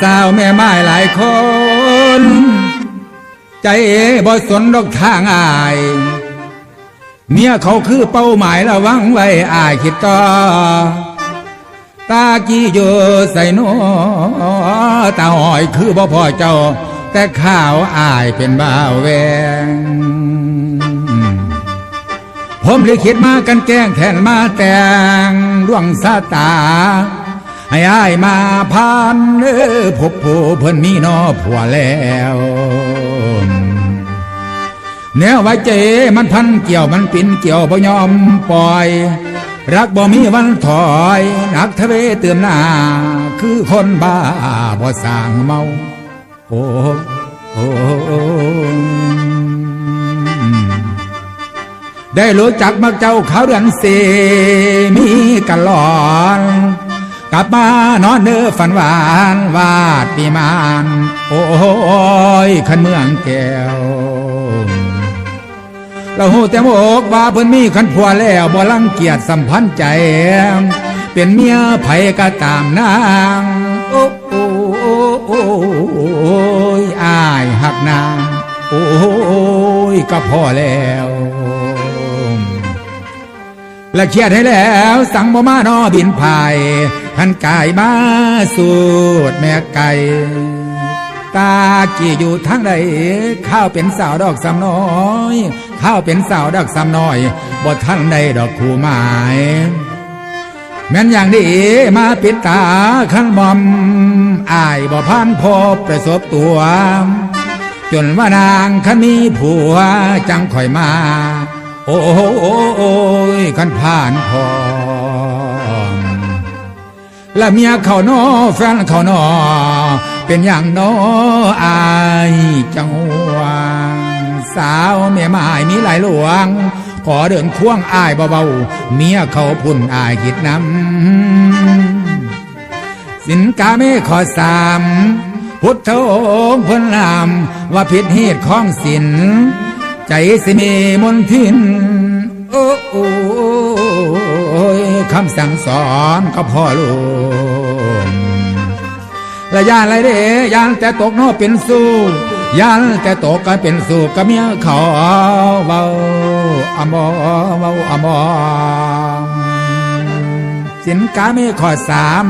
สาวแม่ไม้หลายคน ใจบ่สนดอกทางอาย เมียเขาคือเป้าหมายระวังไว้อายคิดต่อ ตากี้อยู่ใส่นอตาหอยคือบ่พ่อเจ้า แต่ข้าวอายเป็นบ่าวแวงผมลิขิตมากันแกล้งแทนมาแต่งดวงสาตา ให้อายมาพานเออพบผู้เพิ่นมีนอผัวแล้วแนวไว้เจมันพันเกี่ยวมันปินเกี่ยวบ่ยอมปล่อย รักบ่มีวันถอยนักทะเวเติมหน้า คือคนบ้าบ่สร้างเมา โอ้โอ้ได้รู้จักมักเจ้าเขาเดือนเสมีกันหลอน กลับมานอนเนื้อฝันหวานวาดปีมานโอ้ยขันเมืองแก้วเราหูแต่โมกว่าเพิ่นมีขันผัวแล้วบ่ลังเกียจสัมพันธ์ใจ เป็นเมียไผก็ตามนางโอ้โอ้โอ้โอ้ยอายหักนางโอ้ยก็พอแล้ว และเครียดให้แล้ว สั่งบ่มานอบินภายพันกายมาสูดแม่ไก่ตาจีอยู่ทางใดข้าวเป็นสาวดอกสำน้อยข้าวเป็นสาวดอกสำน้อยบ่ทันใดดอกคู่หมายแม่นอย่างนี้มาปิดตาขันบอมอายบ่พันพบประสบตัว จนว่านางคันมีผัวจังคอยมา โอ้โอ้โอยคันผ่านพอและเมียเขานอแฟนเขานอเป็นอย่างนออายจังหวงสาวเมียหมายมีหลายหลวง ขอเดินควงอายเบาๆเมียเขาพุ่นอายคิดนำสินกาเม่ขอสามพุทธองค์พ้นลามว่าผิดเหตุของสิน ใจสิมีมนทิน โอ้โอยคำสั่งสอนก็พ่อลูกและยานไรเด้ยานแต่ตกนอเป็นสู้ยานแต่ตกก็เป็นสู้กับเมียเขาเบาอมอเบาอมอสินกาไม่ขอสาม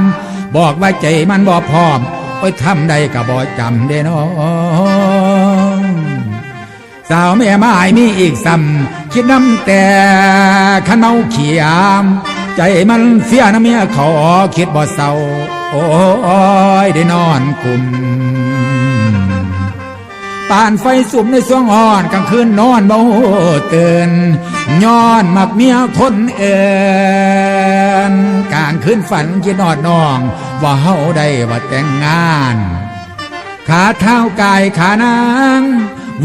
บอกว่าใจมันบ่พร้อมโอ้ยทำได้ก็บ่จำได้น้อง สาวแม่ไม้มีอีกซ้ำคิดน้ำแต่ขันเมาเขียม ใจมันเสียน้ำเมียขอคิดบ่เศร้าโอ้ยได้นอนกลุ่มปานไฟสุมในสวงอ่อนกลางคืนนอนเบาเตือนย้อนมักเมียคนเอินกลางคืนฝันคิดนอดนอง ว่าเฮาได้ว่าแต่งงาน ขาเท้ากายขานาง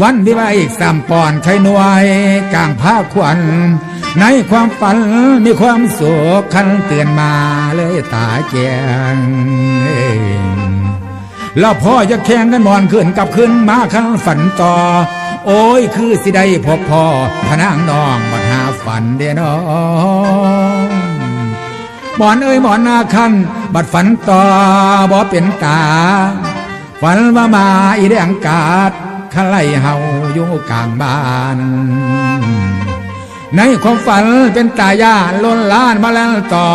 วันวิวาอีกสามปอนไข่หน่วยกลางผ้าควัน ในความฝันมีความสุขคันเตือนมาเลยตาแจงแล้วพ่อจะแข่งกันมอนขึ้นกับขึ้นมาขันฝันต่อ โอ้ยคือสิได้พบพ่อพนางน้องบัดหาฝันเด้น้องหมอนเอ้ยหมอนนาคันบัดฝันต่อบ่เป็นตา ฝันว่ามาอีแดงกาด ขไลเฮาอยู่กลางบ้าน ในความฝันเป็นตาย่าล้นล้านมาแล้วต่อ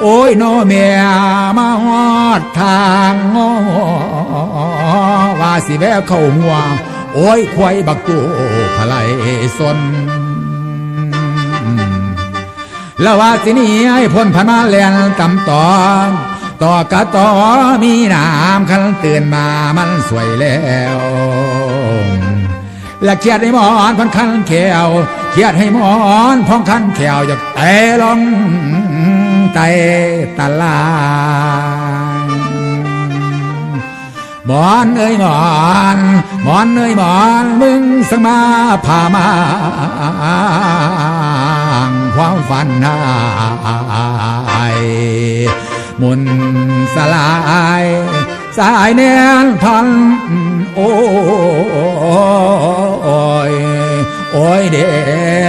โอ้ยโนเมียมาฮอดทางงอว่าสิแววเข้าหัว โอ้ยควายบักกูพลายสนแล้วว่าสินี้ให้พ้นพันมาแลนตำต่อต่อกะต่อมีน้ำคันเตือนมามันสวยแล้ว และเครียดให้หมอนพันคันแขวเครียดให้หมอนพองคันแขวจากเตะลงไตตะลายหมอนเอ้ยหมอนหมอนเอ้ยหมอนมึงสังมาพามาความฝันหายมุนสลายสายแนนพันโอ้ Friday.